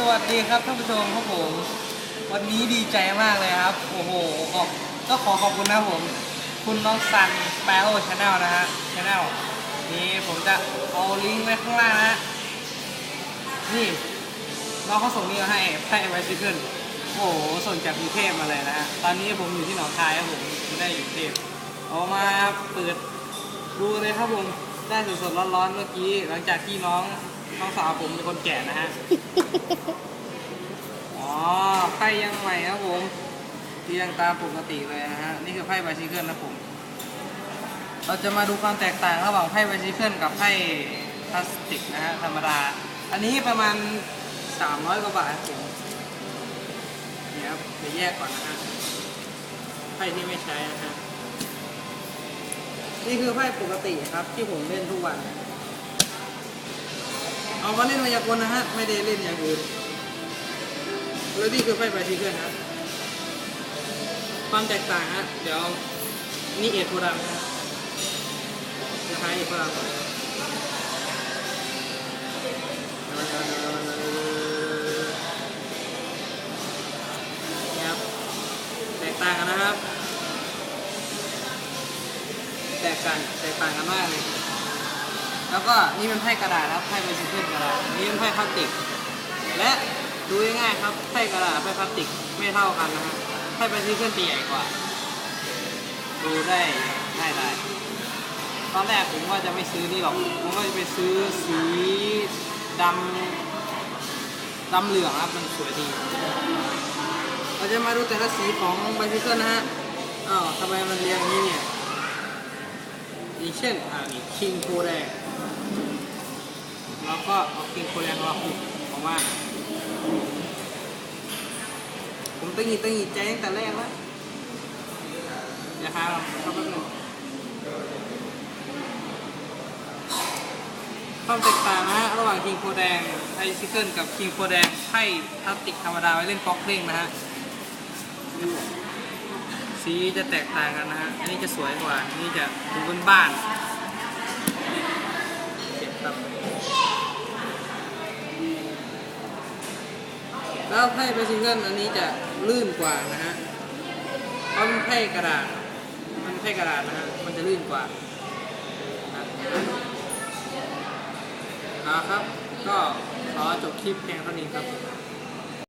สวัสดีครับท่านผู้ชมครับผม วันนี้ดีใจมากเลยครับ โอ้โหขอบก็ขอขอบคุณนะผม คุณน้องซันแปโอชาแนลนะฮะชาแนลนี้ผมจะเอาลิงก์ไว้ข้างล่างนะนี่น้องเขาส่งนี่มาให้ไพ่ไว้ซิเคิลโอ้โหส่งจากกรุงเทพมาเลยนะฮะตอนนี้ผมอยู่ที่หนองคายครับผมไม่ได้อยู่กรุงเทพเอามาเปิดดูเลยครับผมได้สดๆร้อนๆเมื่อกี้ หลังจากที่น้อง น้องสาวผมเป็นคนแก่นะฮะ อ๋อไพ่ยังใหม่ครับผมเรียงตามปกติเลยนะฮะ นี่คือไพ่ไบซิเคิลนะผม เราจะมาดูความแตกต่างระหว่างไพ่ไบซิเคิลกับไพ่พลาสติกนะฮะธรรมดา อันนี้ประมาณ 300กว่าบาทครับผมนี่ครับเดี๋ยวแยกก่อนนะฮะ ไพ่ที่ไม่ใช้นะฮะ นี่คือไพ่ปกติครับที่ผมเล่นทุกวัน เอามาเล่นมายากลนะฮะ ไม่ได้เล่นอย่างอื่นแล้วนี่คือไฟไบซิเคิลครับความแตกต่างฮะ เดี๋ยวนี่เอ็ดโพดัมนะฮะจะหาเอ็ดโพดัมก่อนนี่ครับแตกต่างกันนะครับ แตกต่างแตกต่างกันมากเลย แล้วก็นี่เป็นไพ่กระดาษครับไพ่ไบซิเคิลกระดาษนี่เป็นไพ่พลาสติก และดูง่ายๆครับไพ่กระดาษไพ่พลาสติกไม่เท่ากันนะฮะไพ่ไบซิเคิลตีใหญ่กว่า ดูได้ง่ายได้ตอนแรกผมว่าจะไม่ซื้อนี่หรอกผมก็จะไปซื้อสีดำดำเหลืองครับมันสวยดี เราจะมาดูแต่ละสีของไบซิเคิลนะฮะอ้าวทำไมมันเรียงอย่างนี้เนี่ย อย่างเช่นอ่านี่คิงโคแดงแล้วก็เอาคิงโคแดงมาหุบออกมาผมตั้งหิดตั้งหิดใจตั้งแต่แรกแล้วนะครับเขาแป๊บนึงความแตกต่างนะฮะระหว่างคิงโคแดงไอซิเคิลกับคิงโคแดงไพ่พลาสติกธรรมดาไว้เล่นป๊อกเล่งนะฮะ สีจะแตกต่างกันนะฮะ อันนี้จะสวยกว่า อันนี้จะดูบนบ้านเก็บครับแล้วไพ่ไปซิงเกิลอันนี้จะลื่นกว่านะฮะ เพราะมันไพ่กระดาษ มันไพ่กระดาษนะฮะ มันจะลื่นกว่าเอาครับ ก็ขอจบคลิปเพียงเท่านี้ครับ